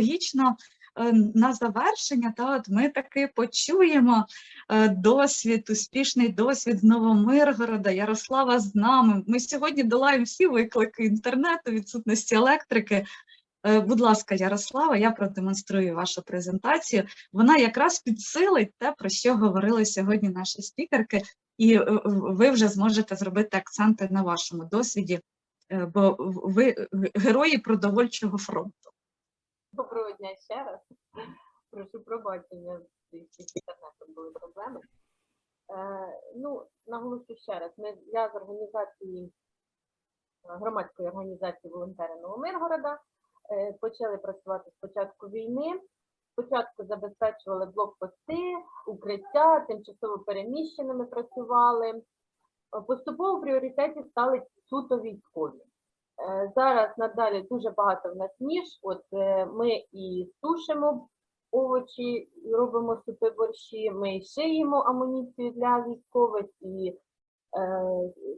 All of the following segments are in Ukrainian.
логічно е, на завершення, та от ми таки почуємо е, досвід, успішний досвід з Новомиргорода. Ярослава з нами. Ми сьогодні долаємо всі виклики інтернету, відсутності електрики. Е, Будь ласка, Ярослава, я продемонструю вашу презентацію. Вона якраз підсилить те, про що говорили сьогодні наші спікерки, і ви вже зможете зробити акценти на вашому досвіді, бо ви герої продовольчого фронту. Доброго дня ще раз. Прошу пробачення, з інтернетом були проблеми. Е, ну, наголошу ще раз, ми, я з організації, е, громадської організації волонтери Новомиргорода е, почали працювати з початку війни. Спочатку забезпечували блокпости, укриття, тимчасово переміщеними працювали. Е, Поступово в пріоритеті стали суто військові. Е, Зараз надалі дуже багато в нас ніж. От е, ми і сушимо овочі, і робимо супи борщі, ми шиємо амуніцію для військових, і е,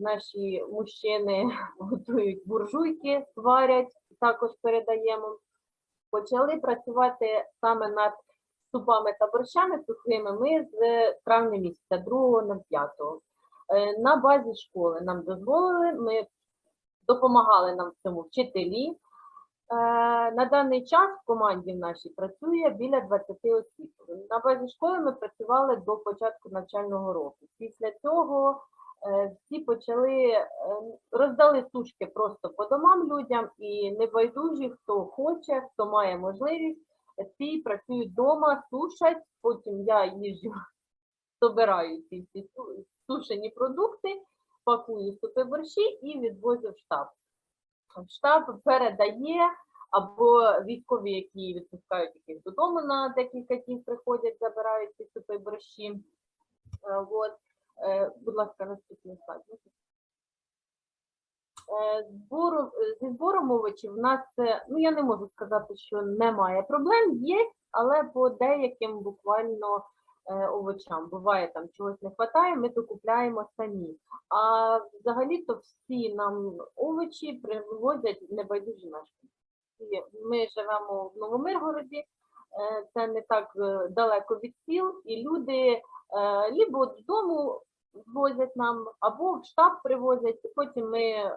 наші мужчини готують буржуйки, варять, також передаємо. Почали працювати саме над супами та борщами сухими ми з травня місяця, 2.05. Е, На базі школи нам дозволили, ми допомагали нам в цьому вчителі. Е, На даний час в команді нашій працює біля 20 осіб. На базі школи ми працювали до початку навчального року. Після цього е, всі почали е, роздали сушки просто по домам людям, і небайдужі, хто хоче, хто має можливість, всі працюють вдома, сушать. Потім я їжджу, збираю ці сушені продукти пакую супи борщі і відвозю в штаб. Штаб передає або військові, які відпускають яких додому на декілька днів приходять, забирають ці супи борщі. Е, От. Е, Будь ласка, наступний слайд. Е, Збору, зі збором овочів в нас, ну я не можу сказати, що немає проблем, є, але по деяким буквально овочам. Буває там чогось не вистачає, ми докупляємо самі. А взагалі-то всі нам овочі привозять небайдужі мешканці. Ми живемо в Новомиргороді, е, це не так е, далеко від сіл, і люди е, либо додому звозять нам, або в штаб привозять, потім ми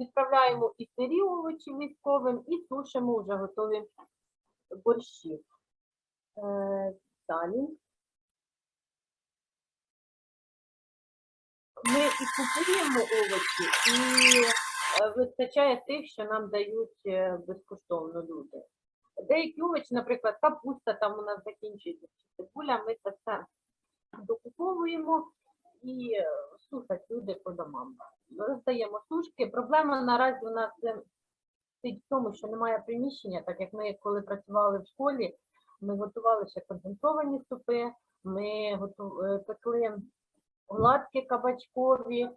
відправляємо і сирі овочі військовим, і сушимо вже готові борщі. Е, Далі. І купуємо овочі, і е, вистачає тих, що нам дають е, безкоштовно люди. Деякі овочі, наприклад, капуста там у нас закінчується, цибуля, ми це все докуповуємо і е, сушать люди по домам. Роздаємо сушки. Проблема наразі у нас стоїть в тому, що немає приміщення, так як ми, коли працювали в школі, ми готували ще конденсовані супи, ми готу- пекли гладкі кабачкові, е,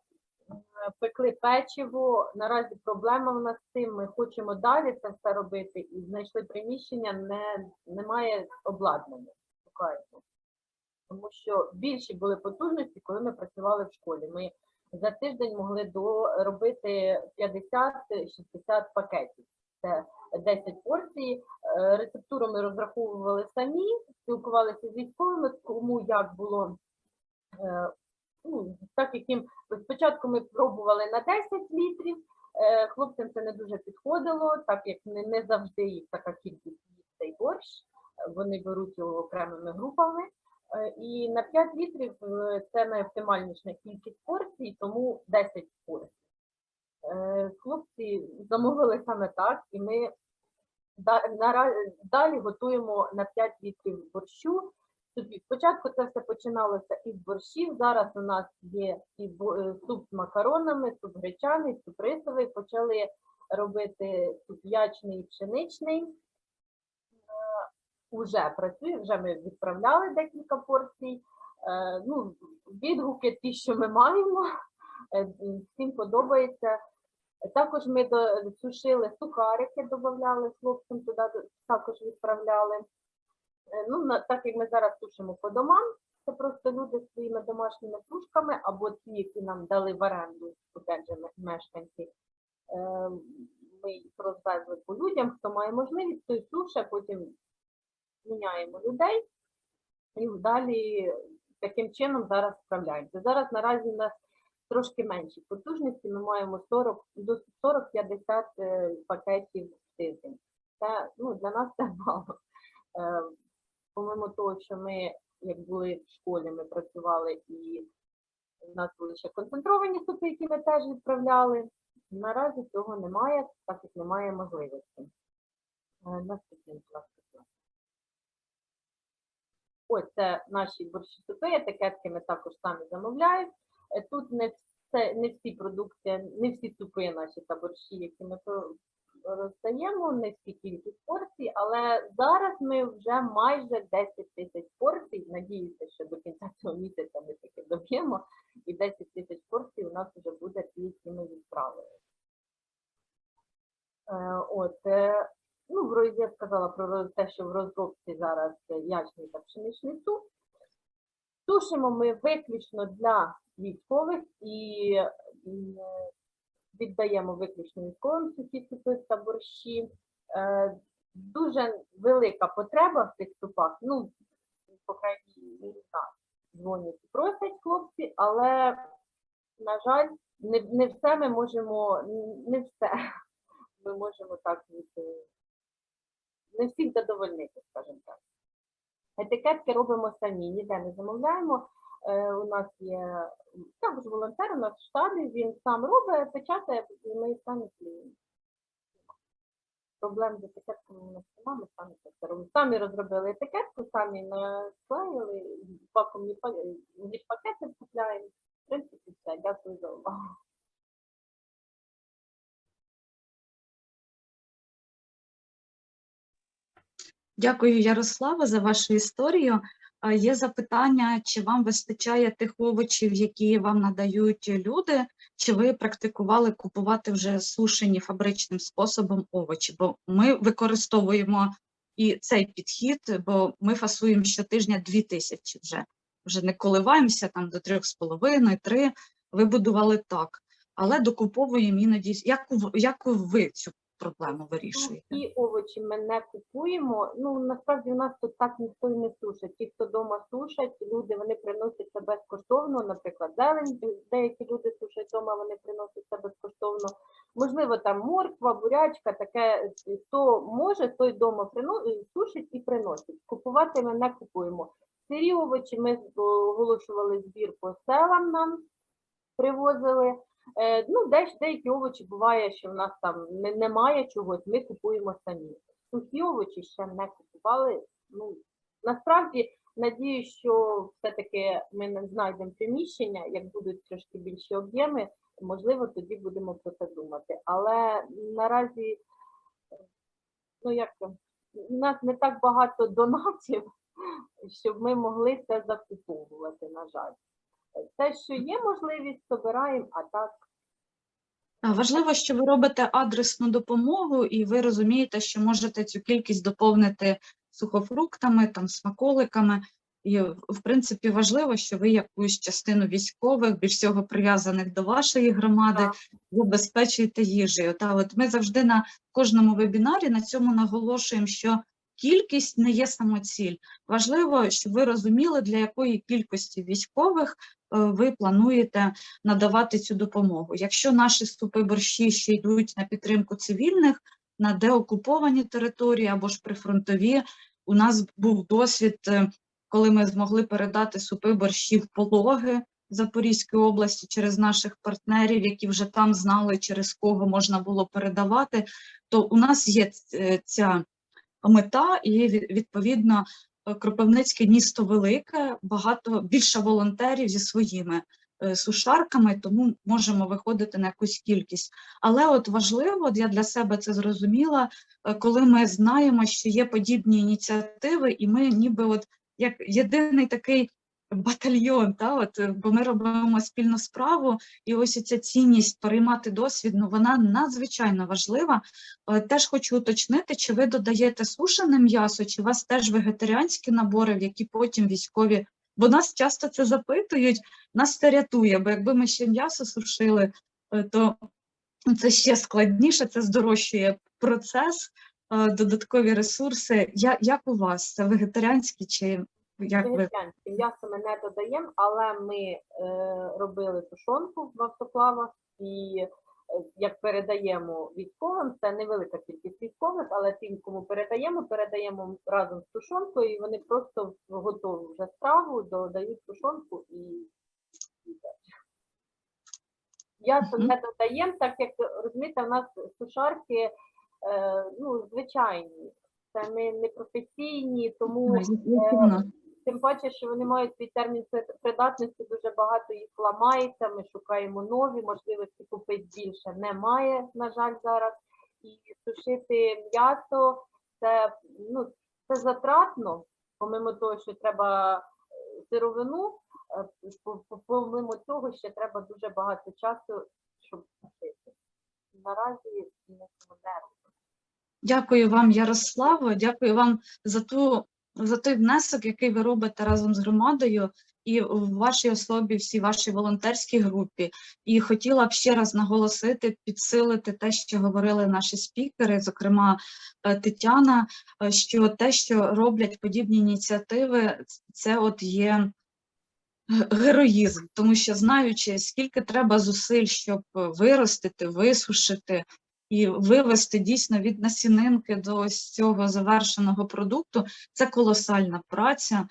пекли печиво. Наразі проблема в нас з цим. Ми хочемо далі це все робити і знайшли приміщення, не, немає обладнання. Шукаємо. Тому що більші були потужності, коли ми працювали в школі. Ми за тиждень могли до, робити 50-60 пакетів. Це 10 порцій. Е, Рецептуру ми розраховували самі, спілкувалися з військовими, кому як було е, ну, так як їм спочатку ми пробували на 10 літрів, е, хлопцям це не дуже підходило, так як не, завжди їх така кількість їсть цей борщ, вони беруть його окремими групами. Е, І на 5 літрів е, це найоптимальніша кількість порцій, тому 10 порцій. Хлопці замовили саме так, і ми да- далі готуємо на 5 літрів борщу. Спочатку це все починалося із борщів. Зараз у нас є і е, суп з макаронами, суп гречаний, суп рисовий. Почали робити суп ячний і пшеничний. Е, Уже працює, вже ми відправляли декілька порцій. Е, Ну, відгуки ті, що ми маємо, всім подобається. Також ми сушили сухарики, додавали хлопцям туди, також відправляли. Е, Ну, на- так як ми зараз сушимо по домам, це просто люди своїми домашніми сушками, або ті, які нам дали в оренду, мешканці. Е, ми їх розвезли по людям, хто має можливість, той суше, потім міняємо людей і далі таким чином зараз справляємося. Зараз наразі у нас трошки менші потужності, ми маємо 40 до 40-50 е, пакетів в тиждень. Це ну, для нас це мало. Помимо того, що ми, як були в школі, ми працювали і у нас були ще концентровані супи, які ми теж відправляли. Наразі цього немає, так як немає можливості. Е, Наступний, будь ласка. Ось це наші борщі супи, етикетки ми також самі замовляємо. Е, Тут не все, не всі продукти, не всі супи наші та борщі, які ми роздаємо, всі кількість порцій, але зараз ми вже майже 10 тисяч порцій. Надіюся, що до кінця цього місяця ми таки доб'ємо, і 10 тисяч порцій у нас вже буде ті, які ми От, е, ну, я сказала про те, що в розробці зараз ячний та пшеничний суп. Сушимо ми виключно для військових і віддаємо виключно військовим сухі супи та борщі. Е, Дуже велика потреба в цих супах. Ну, по крайній мірі, дзвонять і просять хлопці, але, на жаль, не, не все ми можемо, не все ми можемо так не всіх задовольнити, скажімо так. Етикетки робимо самі, ніде не замовляємо. Е, у нас є також волонтер у нас в штабі, він сам робить, печатає, і ми самі клеїмо. Проблем з етикетками у немає, ми самі це робимо. Самі розробили етикетку, самі наклеїли, вакуумні па- пакети купляємо. В принципі, все. Дякую за увагу. Дякую, Ярослава, за вашу історію. Є запитання, чи вам вистачає тих овочів, які вам надають люди, чи ви практикували купувати вже сушені фабричним способом овочі? Бо ми використовуємо і цей підхід, бо ми фасуємо щотижня дві тисячі вже. Вже не коливаємося там до трьох з половиною, три. Вибудували так. Але докуповуємо іноді. Як, як ви цю проблему вирішуєте? Сухі овочі ми не купуємо. Ну насправді у нас тут так ніхто і не сушить. Ті, хто вдома сушать, люди вони приносять це безкоштовно. Наприклад, зелень, деякі люди сушать вдома, вони приносять це безкоштовно. Можливо, там морква, бурячка, таке хто може, той вдома прино- сушить і приносить. Купувати ми не купуємо. Сирі овочі ми оголошували збір по селам нам привозили. Е, ну, десь деякі овочі буває, що в нас там немає чогось, ми купуємо самі. Сухі овочі ще не купували. Ну, насправді, надію, що все-таки ми знайдемо приміщення, як будуть трошки більші об'єми, можливо, тоді будемо про це думати. Але наразі, ну як, у нас не так багато донатів, щоб ми могли це закуповувати, на жаль. Те, що є можливість, збираємо, а так Важливо, що ви робите адресну допомогу, і ви розумієте, що можете цю кількість доповнити сухофруктами, там, смаколиками. І, в принципі, важливо, що ви якусь частину військових, більш всього прив'язаних до вашої громади, забезпечуєте їжею. Та, от ми завжди на кожному вебінарі на цьому наголошуємо, що кількість не є самоціль. Важливо, щоб ви розуміли, для якої кількості військових ви плануєте надавати цю допомогу. Якщо наші супи борщі ще йдуть на підтримку цивільних, на деокуповані території або ж прифронтові, у нас був досвід, е, коли ми змогли передати супи борщі в пологи Запорізької області через наших партнерів, які вже там знали, через кого можна було передавати, то у нас є е, ця мета, і відповідно е, Кропивницьке місто велике, багато більше волонтерів зі своїми е, сушарками, тому можемо виходити на якусь кількість. Але от важливо, я для себе це зрозуміла, е, коли ми знаємо, що є подібні ініціативи, і ми ніби от як єдиний такий батальйон, та, от, е, бо ми робимо спільну справу, і ось ця цінність переймати досвід, ну, вона надзвичайно важлива. Е, Теж хочу уточнити, чи ви додаєте сушене м'ясо, чи у вас теж вегетаріанські набори, в які потім військові, бо нас часто це запитують, нас це рятує, бо якби ми ще м'ясо сушили, е, то це ще складніше, це здорожчує процес, додаткові ресурси. Я, як у вас? Це вегетаріанські чи як ви? М'ясо ми не додаємо, але ми е, робили тушонку в автоклавах і е, як передаємо військовим, це невелика кількість військових, але тим, кому передаємо, передаємо разом з тушонкою, і вони просто в готову вже страву додають тушонку і. М'ясо не додаємо, так як розумієте, в нас сушарки е, ну, звичайні, це не, не професійні, тому звичайно. Тим паче, що вони мають свій термін придатності, дуже багато їх ламається. Ми шукаємо нові, можливості купити більше немає, на жаль, зараз. І сушити м'ясо це, ну, це затратно, помимо того, що треба е, сировину, е, по- по- помимо цього ще треба дуже багато часу, щоб сушити. Наразі не. Дякую вам, Ярославо. Дякую вам за ту за той внесок, який ви робите разом з громадою і в вашій особі, всій вашій волонтерській групі. І хотіла б ще раз наголосити, підсилити те, що говорили наші спікери, зокрема е, Тетяна, е, що те, що роблять подібні ініціативи, це от є героїзм, тому що знаючи, скільки треба зусиль, щоб виростити, висушити і вивести дійсно від насінинки до ось цього завершеного продукту, це колосальна праця.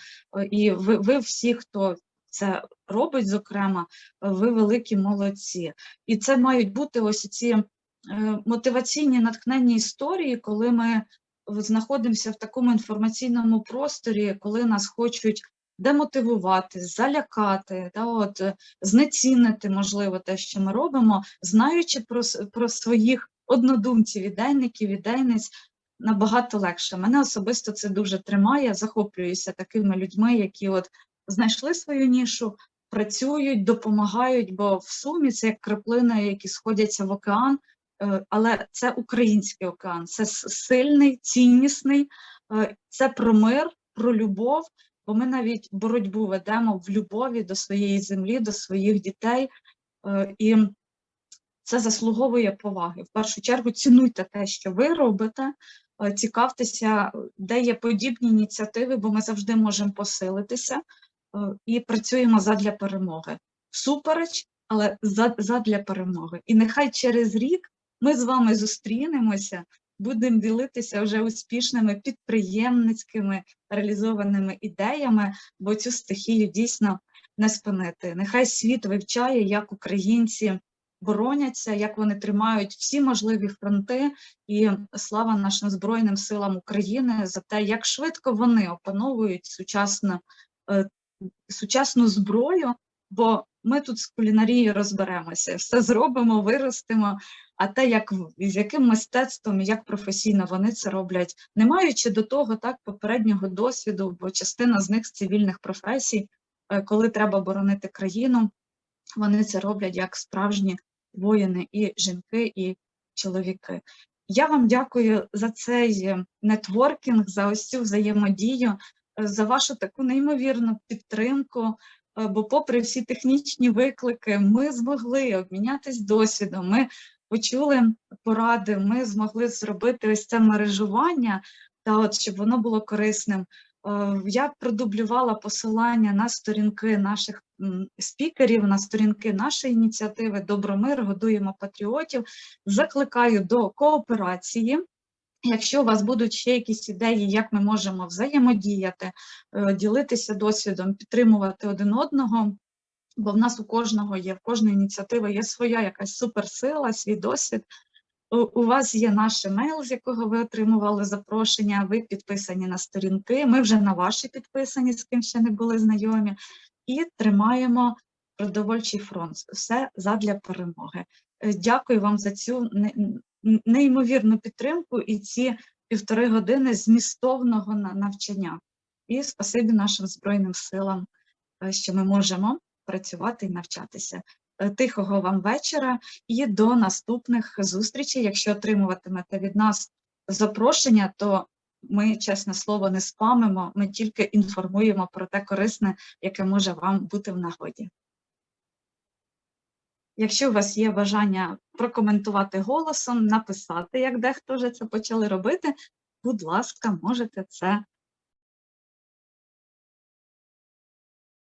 І ви, ви всі, хто це робить, зокрема, ви великі молодці. І це мають бути ось ці е, мотиваційні натхненні історії, коли ми знаходимося в такому інформаційному просторі, коли нас хочуть демотивувати, залякати, да, от, знецінити, можливо, те, що ми робимо, знаючи про, про своїх однодумців, ідейників, ідейниць, набагато легше. Мене особисто це дуже тримає, захоплююся такими людьми, які от знайшли свою нішу, працюють, допомагають, бо в сумі це як краплини, які сходяться в океан, е, але це український океан, це сильний, ціннісний, е, це про мир, про любов, бо ми навіть боротьбу ведемо в любові до своєї землі, до своїх дітей. е, І це заслуговує поваги. В першу чергу цінуйте те, що ви робите, е, цікавтеся, де є подібні ініціативи, бо ми завжди можемо посилитися е, і працюємо задля перемоги. Всупереч, але задля перемоги. І нехай через рік ми з вами зустрінемося, будемо ділитися вже успішними підприємницькими реалізованими ідеями, бо цю стихію дійсно не спинити. Нехай світ вивчає, як українці бороняться, як вони тримають всі можливі фронти, і слава нашим Збройним силам України за те, як швидко вони опановують сучасну, е, сучасну зброю, бо ми тут з кулінарією розберемося, все зробимо, виростимо. А те, як з яким мистецтвом і як професійно вони це роблять, не маючи до того так попереднього досвіду, бо частина з них з цивільних професій, е, коли треба боронити країну, вони це роблять як справжні воїни, і жінки, і чоловіки. Я вам дякую за цей нетворкінг, за ось цю взаємодію, за вашу таку неймовірну підтримку. е, Бо, попри всі технічні виклики, ми змогли обмінятись досвідом. Ми почули поради, ми змогли зробити ось це мережування, та от щоб воно було корисним. Е, Я продублювала посилання на сторінки наших спікерів, на сторінки нашої ініціативи Добромир, годуємо патріотів. Закликаю до кооперації. Якщо у вас будуть ще якісь ідеї, як ми можемо взаємодіяти, е, ділитися досвідом, підтримувати один одного, бо в нас у кожного є, в кожної ініціативи є своя якась суперсила, свій досвід. У, вас є наш емейл, з якого ви отримували запрошення, ви підписані на сторінки, ми вже на ваші підписані, з ким ще не були знайомі, і тримаємо продовольчий фронт. Все задля перемоги. Е, Дякую вам за цю неймовірну підтримку і ці півтори години змістовного навчання. І спасибі нашим Збройним силам, е, що ми можемо працювати і навчатися. Е, Тихого вам вечора і до наступних зустрічей. Якщо отримуватимете від нас запрошення, то ми, чесне слово, не спамимо, ми тільки інформуємо про те корисне, яке може вам бути в нагоді. Якщо у вас є бажання прокоментувати голосом, написати, як дехто вже це почали робити, будь ласка, можете це